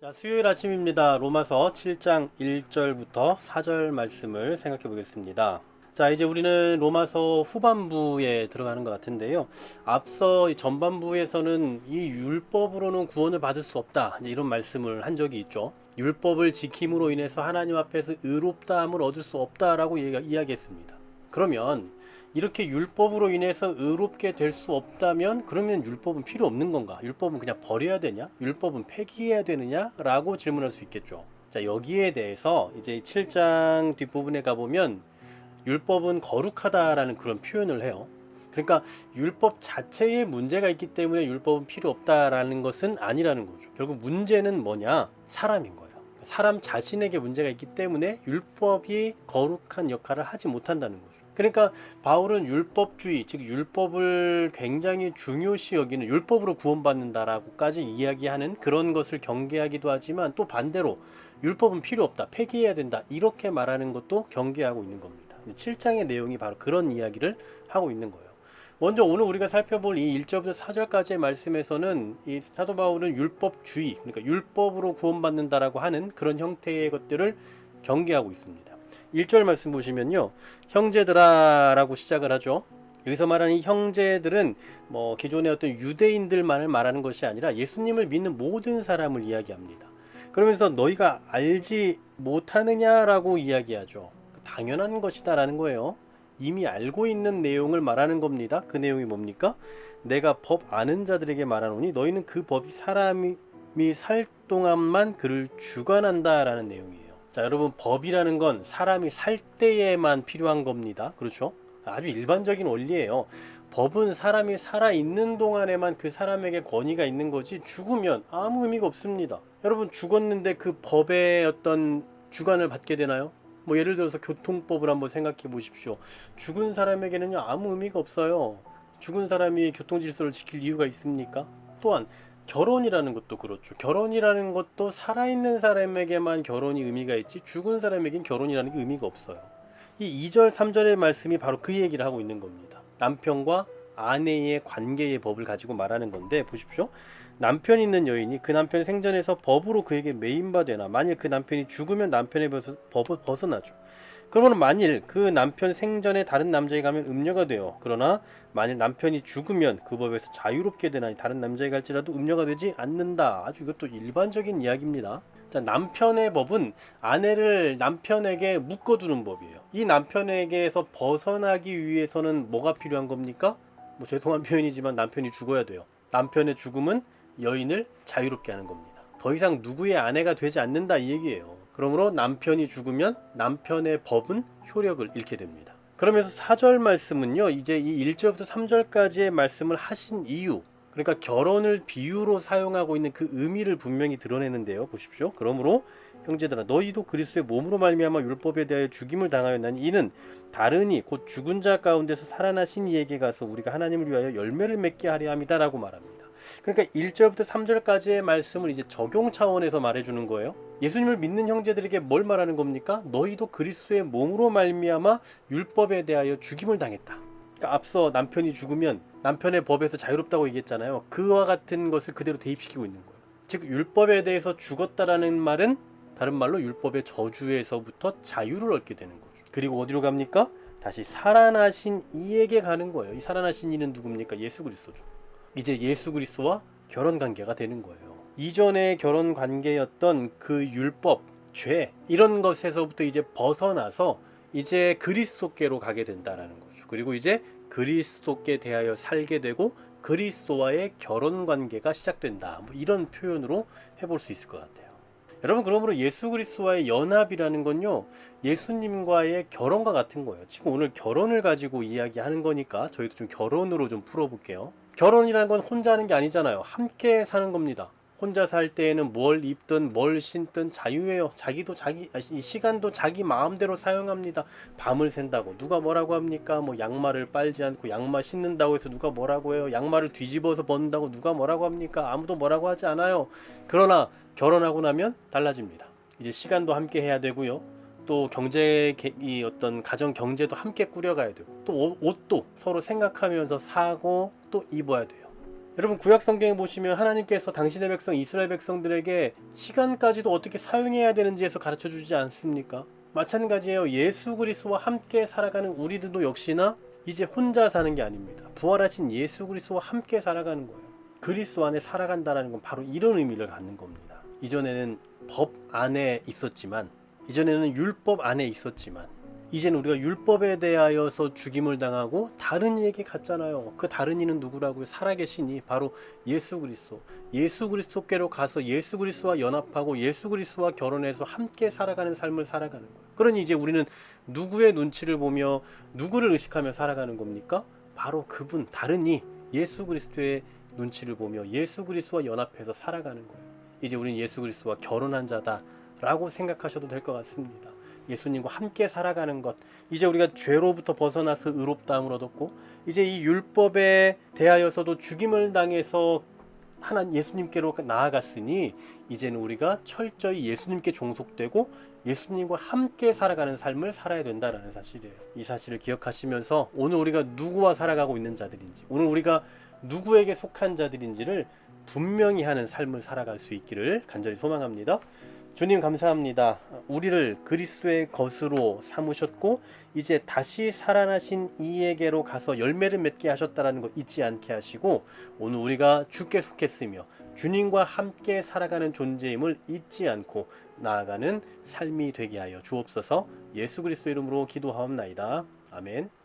자, 수요일 아침입니다. 로마서 7장 1절부터 4절 말씀을 생각해 보겠습니다. 자, 이제 우리는 로마서 후반부에 들어가는 것 같은데요. 앞서 이 전반부에서는 이 율법으로는 구원을 받을 수 없다. 이런 말씀을 한 적이 있죠. 율법을 지킴으로 인해서 하나님 앞에서 의롭다함을 얻을 수 없다라고 이야기- 이야기했습니다. 그러면 이렇게 율법으로 인해서 의롭게 될 수 없다면 그러면 율법은 필요 없는 건가? 율법은 그냥 버려야 되냐? 율법은 폐기해야 되느냐 라고 질문할 수 있겠죠. 자, 여기에 대해서 이제 7장 뒷부분에 가보면 율법은 거룩하다라는 그런 표현을 해요. 그러니까 율법 자체에 문제가 있기 때문에 율법은 필요 없다라는 것은 아니라는 거죠. 결국 문제는 뭐냐? 사람인 거예요. 사람 자신에게 문제가 있기 때문에 율법이 거룩한 역할을 하지 못한다는 거죠. 그러니까 바울은 율법주의, 즉 율법을 굉장히 중요시 여기는 율법으로 구원받는다라고까지 이야기하는 그런 것을 경계하기도 하지만 또 반대로 율법은 필요 없다, 폐기해야 된다 이렇게 말하는 것도 경계하고 있는 겁니다. 7장의 내용이 바로 그런 이야기를 하고 있는 거예요. 먼저 오늘 우리가 살펴볼 이 1절부터 4절까지의 말씀에서는 이 사도 바울은 율법주의, 그러니까 율법으로 구원받는다라고 하는 그런 형태의 것들을 경계하고 있습니다. 1절 말씀 보시면요. 형제들아라고 시작을 하죠. 여기서 말하는 이 형제들은 뭐 기존의 어떤 유대인들만을 말하는 것이 아니라 예수님을 믿는 모든 사람을 이야기합니다. 그러면서 너희가 알지 못하느냐라고 이야기하죠. 당연한 것이다라는 거예요. 이미 알고 있는 내용을 말하는 겁니다. 그 내용이 뭡니까? 내가 법 아는 자들에게 말하노니 너희는 그 법이 사람이 살 동안만 그를 주관한다라는 내용이에요. 자, 여러분 법이라는 건 사람이 살 때에만 필요한 겁니다. 그렇죠? 아주 일반적인 원리예요. 법은 사람이 살아 있는 동안에만 그 사람에게 권위가 있는 거지 죽으면 아무 의미가 없습니다. 여러분 죽었는데 그 법의 어떤 주관을 받게 되나요? 뭐 예를 들어서 교통법을 한번 생각해 보십시오. 죽은 사람에게는요 아무 의미가 없어요. 죽은 사람이 교통 질서를 지킬 이유가 있습니까? 또한 결혼이라는 것도 그렇죠. 결혼이라는 것도 살아있는 사람에게만 결혼이 의미가 있지 죽은 사람에겐 결혼이라는 게 의미가 없어요. 이 2절, 3절의 말씀이 바로 그 얘기를 하고 있는 겁니다. 남편과 아내의 관계의 법을 가지고 말하는 건데 보십시오. 남편 있는 여인이 그 남편 생전에서 법으로 그에게 매인바 되나 만일 그 남편이 죽으면 남편의 벗- 법을 벗어나죠. 그러면 만일 그 남편 생전에 다른 남자에 가면 음녀가 돼요. 그러나 만일 남편이 죽으면 그 법에서 자유롭게 되나니 다른 남자에 갈지라도 음녀가 되지 않는다. 아주 이것도 일반적인 이야기입니다. 자, 남편의 법은 아내를 남편에게 묶어두는 법이에요. 이 남편에게서 벗어나기 위해서는 뭐가 필요한 겁니까? 뭐 죄송한 표현이지만 남편이 죽어야 돼요. 남편의 죽음은 여인을 자유롭게 하는 겁니다. 더 이상 누구의 아내가 되지 않는다 이 얘기예요. 그러므로 남편이 죽으면 남편의 법은 효력을 잃게 됩니다. 그러면서 4절 말씀은요, 이제 이 1절부터 3절까지의 말씀을 하신 이유, 그러니까 결혼을 비유로 사용하고 있는 그 의미를 분명히 드러내는데요. 보십시오. 그러므로 형제들아 너희도 그리스도의 몸으로 말미암아 율법에 대하여 죽임을 당하였나니 이는 다르니 곧 죽은 자 가운데서 살아나신 이에게 가서 우리가 하나님을 위하여 열매를 맺게 하려 함이다라고 말합니다. 그러니까 1절부터 3절까지의 말씀을 이제 적용 차원에서 말해주는 거예요. 예수님을 믿는 형제들에게 뭘 말하는 겁니까? 너희도 그리스도의 몸으로 말미암아 율법에 대하여 죽임을 당했다. 그러니까 앞서 남편이 죽으면 남편의 법에서 자유롭다고 얘기했잖아요. 그와 같은 것을 그대로 대입시키고 있는 거예요. 즉 율법에 대해서 죽었다라는 말은 다른 말로 율법의 저주에서부터 자유를 얻게 되는 거죠. 그리고 어디로 갑니까? 다시 살아나신 이에게 가는 거예요. 이 살아나신 이는 누굽니까? 예수 그리스도죠. 이제 예수 그리스도와 결혼 관계가 되는 거예요. 이전의 결혼 관계였던 그 율법, 죄 이런 것에서부터 이제 벗어나서 이제 그리스도께로 가게 된다라는 거죠. 그리고 이제 그리스도께 대하여 살게 되고 그리스도와의 결혼 관계가 시작된다. 뭐 이런 표현으로 해볼 수 있을 것 같아요. 여러분 그러므로 예수 그리스도와의 연합이라는 건요 예수님과의 결혼과 같은 거예요. 지금 오늘 결혼을 가지고 이야기하는 거니까 저희도 좀 결혼으로 좀 풀어볼게요. 결혼이라는 건 혼자 하는 게 아니잖아요. 함께 사는 겁니다. 혼자 살 때에는 뭘 입든 뭘 신든 자유예요. 자기도 자기 아, 이 시간도 자기 마음대로 사용합니다. 밤을 샌다고 누가 뭐라고 합니까? 뭐 양말을 빨지 않고 양말 신는다고 해서 누가 뭐라고 해요? 양말을 뒤집어서 벗는다고 누가 뭐라고 합니까? 아무도 뭐라고 하지 않아요. 그러나 결혼하고 나면 달라집니다. 이제 시간도 함께 해야 되고요. 또 경제 개- 이 어떤 가정 경제도 함께 꾸려가야 되고 또 옷- 옷도 서로 생각하면서 사고 또 입어야 돼요. 여러분 구약 성경에 보시면 하나님께서 당신의 백성 이스라엘 백성들에게 시간까지도 어떻게 사용해야 되는지에서 가르쳐 주지 않습니까? 마찬가지예요. 예수 그리스도와 함께 살아가는 우리들도 역시나 이제 혼자 사는 게 아닙니다. 부활하신 예수 그리스도와 함께 살아가는 거예요. 그리스도 안에 살아간다라는 건 바로 이런 의미를 갖는 겁니다. 이전에는 법 안에 있었지만 이전에는 율법 안에 있었지만 이제는 우리가 율법에 대하여서 죽임을 당하고 다른 이에게 갔잖아요. 그 다른 이는 누구라고요? 살아계시니 바로 예수 그리스도. 예수 그리스도께로 가서 예수 그리스도와 연합하고 예수 그리스도와 결혼해서 함께 살아가는 삶을 살아가는 거예요. 그러니 이제 우리는 누구의 눈치를 보며 누구를 의식하며 살아가는 겁니까? 바로 그분 다른 이 예수 그리스도의 눈치를 보며 예수 그리스도와 연합해서 살아가는 거예요. 이제 우리는 예수 그리스도와 결혼한 자다 라고 생각하셔도 될 것 같습니다. 예수님과 함께 살아가는 것. 이제 우리가 죄로부터 벗어나서 의롭다함을 얻었고 이제 이 율법에 대하여서도 죽임을 당해서 하나 예수님께로 나아갔으니 이제는 우리가 철저히 예수님께 종속되고 예수님과 함께 살아가는 삶을 살아야 된다라는 사실이에요. 이 사실을 기억하시면서 오늘 우리가 누구와 살아가고 있는 자들인지, 오늘 우리가 누구에게 속한 자들인지를 분명히 하는 삶을 살아갈 수 있기를 간절히 소망합니다. 주님 감사합니다. 우리를 그리스도의 것으로 삼으셨고 이제 다시 살아나신 이에게로 가서 열매를 맺게 하셨다라는 거 잊지 않게 하시고 오늘 우리가 주께 속했으며 주님과 함께 살아가는 존재임을 잊지 않고 나아가는 삶이 되게 하여 주옵소서. 예수 그리스도 이름으로 기도하옵나이다. 아멘.